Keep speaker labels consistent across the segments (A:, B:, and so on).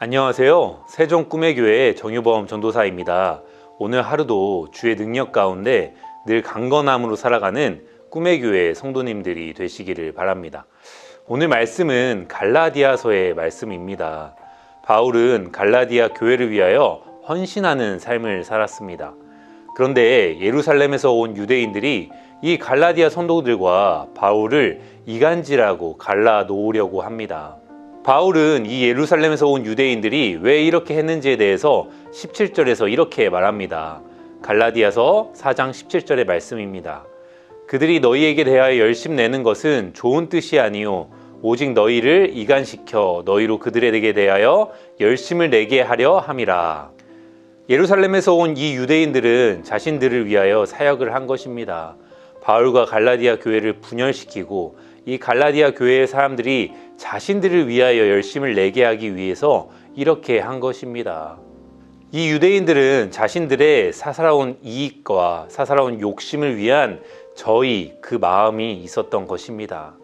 A: 안녕하세요. 세종 꿈의 교회 정유범 전도사입니다. 오늘 하루도 주의 능력 가운데 늘 강건함으로 살아가는 꿈의 교회 성도님들이 되시기를 바랍니다. 오늘 말씀은 갈라디아서의 말씀입니다. 바울은 갈라디아 교회를 위하여 헌신하는 삶을 살았습니다. 그런데 예루살렘에서 온 유대인들이 이 갈라디아 성도들과 바울을 이간질하고 갈라 놓으려고 합니다. 바울은 이 예루살렘에서 온 유대인들이 왜 이렇게 했는지에 대해서 17절에서 이렇게 말합니다. 갈라디아서 4장 17절의 말씀입니다. 그들이 너희에게 대하여 열심 내는 것은 좋은 뜻이 아니요 오직 너희를 이간시켜 너희로 그들에게 대하여 열심을 내게 하려 함이라. 예루살렘에서 온 이 유대인들은 자신들을 위하여 사역을 한 것입니다. 바울과 갈라디아 교회를 분열시키고 이 갈라디아 교회의 사람들이 자신들을 위하여 열심을 내게 하기 위해서 이렇게 한 것입니다. 이 유대인들은 자신들의 사사로운 이익과 사사로운 욕심을 위한 저희 그 마음이 있었던 것입니다.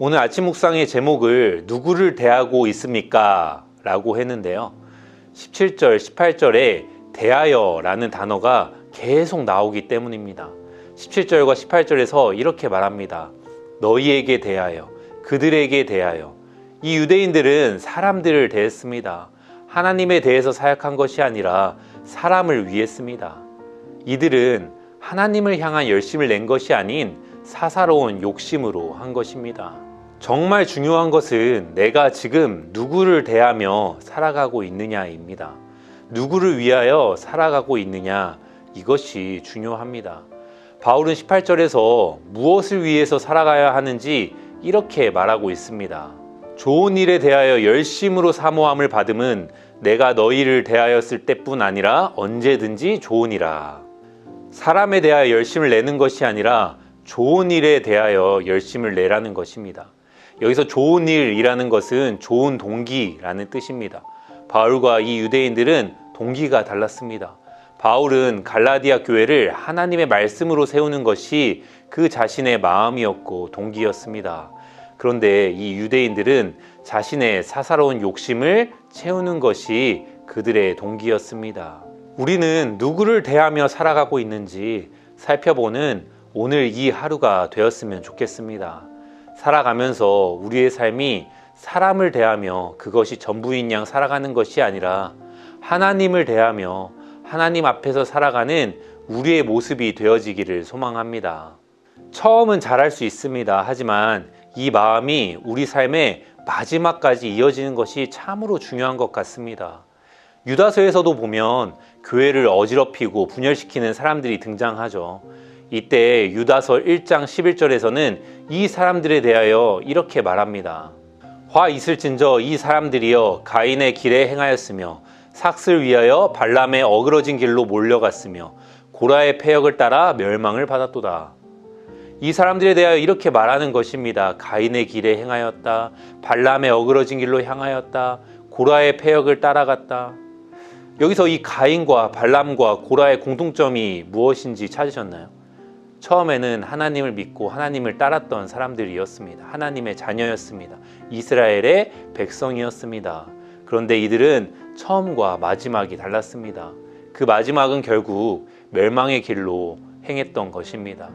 A: 오늘 아침 묵상의 제목을 누구를 대하고 있습니까? 라고 했는데요. 17절, 18절에 대하여 라는 단어가 계속 나오기 때문입니다. 17절과 18절에서 이렇게 말합니다. 너희에게 대하여, 그들에게 대하여. 이 유대인들은 사람들을 대했습니다. 하나님에 대해서 사역한 것이 아니라 사람을 위했습니다. 이들은 하나님을 향한 열심을 낸 것이 아닌 사사로운 욕심으로 한 것입니다. 정말 중요한 것은 내가 지금 누구를 대하며 살아가고 있느냐입니다. 누구를 위하여 살아가고 있느냐 이것이 중요합니다. 바울은 18절에서 무엇을 위해서 살아가야 하는지 이렇게 말하고 있습니다. 좋은 일에 대하여 열심으로 사모함을 받음은 내가 너희를 대하였을 때뿐 아니라 언제든지 좋으니라. 사람에 대하여 열심을 내는 것이 아니라 좋은 일에 대하여 열심을 내라는 것입니다. 여기서 좋은 일이라는 것은 좋은 동기라는 뜻입니다. 바울과 이 유대인들은 동기가 달랐습니다. 바울은 갈라디아 교회를 하나님의 말씀으로 세우는 것이 그 자신의 마음이었고 동기였습니다. 그런데 이 유대인들은 자신의 사사로운 욕심을 채우는 것이 그들의 동기였습니다. 우리는 누구를 대하며 살아가고 있는지 살펴보는 오늘 이 하루가 되었으면 좋겠습니다. 살아가면서 우리의 삶이 사람을 대하며 그것이 전부인 양 살아가는 것이 아니라 하나님을 대하며 하나님 앞에서 살아가는 우리의 모습이 되어지기를 소망합니다. 처음은 잘할 수 있습니다. 하지만 이 마음이 우리 삶의 마지막까지 이어지는 것이 참으로 중요한 것 같습니다. 유다서에서도 보면 교회를 어지럽히고 분열시키는 사람들이 등장하죠. 이때 유다서 1장 11절에서는 이 사람들에 대하여 이렇게 말합니다. 화 있을진저 이 사람들이여 가인의 길에 행하였으며 삭슬 위하여 발람의 어그러진 길로 몰려갔으며 고라의 폐역을 따라 멸망을 받았도다. 이 사람들에 대하여 이렇게 말하는 것입니다. 가인의 길에 행하였다. 발람의 어그러진 길로 향하였다. 고라의 폐역을 따라갔다. 여기서 이 가인과 발람과 고라의 공통점이 무엇인지 찾으셨나요? 처음에는 하나님을 믿고 하나님을 따랐던 사람들이었습니다. 하나님의 자녀였습니다. 이스라엘의 백성이었습니다. 그런데 이들은 처음과 마지막이 달랐습니다. 그 마지막은 결국 멸망의 길로 행했던 것입니다.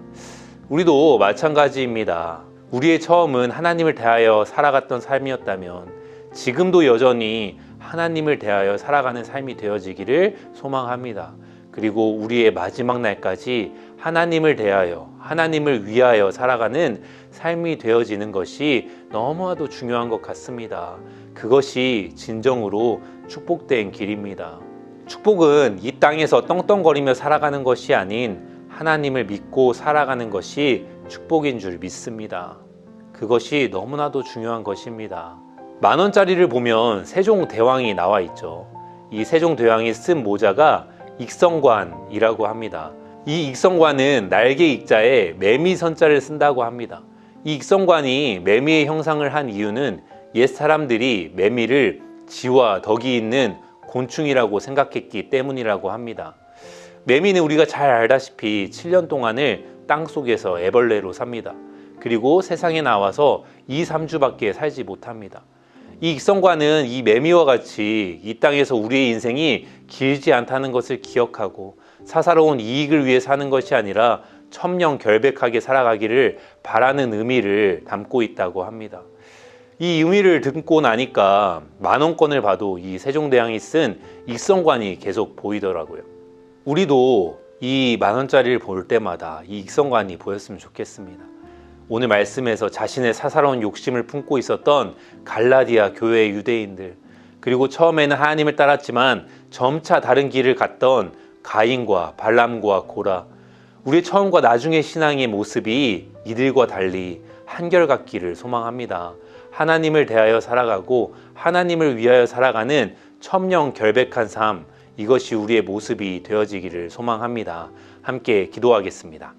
A: 우리도 마찬가지입니다. 우리의 처음은 하나님을 대하여 살아갔던 삶이었다면 지금도 여전히 하나님을 대하여 살아가는 삶이 되어지기를 소망합니다. 그리고 우리의 마지막 날까지 하나님을 대하여 하나님을 위하여 살아가는 삶이 되어지는 것이 너무나도 중요한 것 같습니다. 그것이 진정으로 축복된 길입니다. 축복은 이 땅에서 떵떵거리며 살아가는 것이 아닌 하나님을 믿고 살아가는 것이 축복인 줄 믿습니다. 그것이 너무나도 중요한 것입니다. 만 원짜리를 보면 세종 대왕이 나와 있죠. 이 세종 대왕이 쓴 모자가 익성관이라고 합니다. 이 익성관은 날개 익자에 매미 선자를 쓴다고 합니다. 이 익성관이 매미의 형상을 한 이유는 옛 사람들이 매미를 지와 덕이 있는 곤충이라고 생각했기 때문이라고 합니다. 매미는 우리가 잘 알다시피 7년 동안을 땅 속에서 애벌레로 삽니다. 그리고 세상에 나와서 2, 3주밖에 살지 못합니다. 이 익성과는 이 매미와 같이 이 땅에서 우리의 인생이 길지 않다는 것을 기억하고 사사로운 이익을 위해 사는 것이 아니라 천명 결백하게 살아가기를 바라는 의미를 담고 있다고 합니다. 이 의미를 듣고 나니까 만원권을 봐도 이 세종대왕이 쓴 익성관이 계속 보이더라고요. 우리도 이 만원짜리를 볼 때마다 이 익성관이 보였으면 좋겠습니다. 오늘 말씀에서 자신의 사사로운 욕심을 품고 있었던 갈라디아 교회의 유대인들, 그리고 처음에는 하나님을 따랐지만 점차 다른 길을 갔던 가인과 발람과 고라, 우리의 처음과 나중의 신앙의 모습이 이들과 달리 한결같기를 소망합니다. 하나님을 대하여 살아가고 하나님을 위하여 살아가는 천명 결백한 삶, 이것이 우리의 모습이 되어지기를 소망합니다. 함께 기도하겠습니다.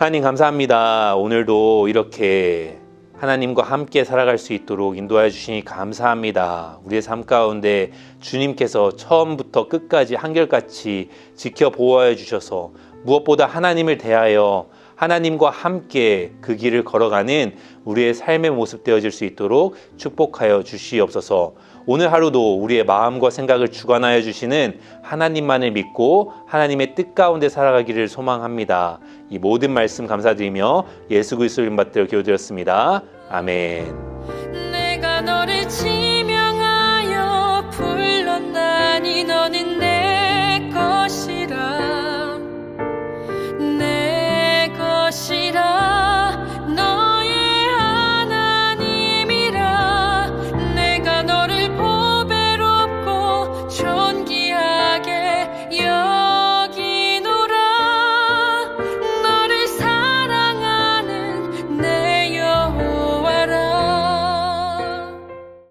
A: 하나님 감사합니다. 오늘도 이렇게 하나님과 함께 살아갈 수 있도록 인도하여 주시니 감사합니다. 우리의 삶 가운데 주님께서 처음부터 끝까지 한결같이 지켜 보호하여 주셔서 무엇보다 하나님을 대하여 하나님과 함께 그 길을 걸어가는 우리의 삶의 모습 되어질 수 있도록 축복하여 주시옵소서. 오늘 하루도 우리의 마음과 생각을 주관하여 주시는 하나님만을 믿고 하나님의 뜻 가운데 살아가기를 소망합니다. 이 모든 말씀 감사드리며 예수 그리스도 이름 받들어 기도드렸습니다. 아멘.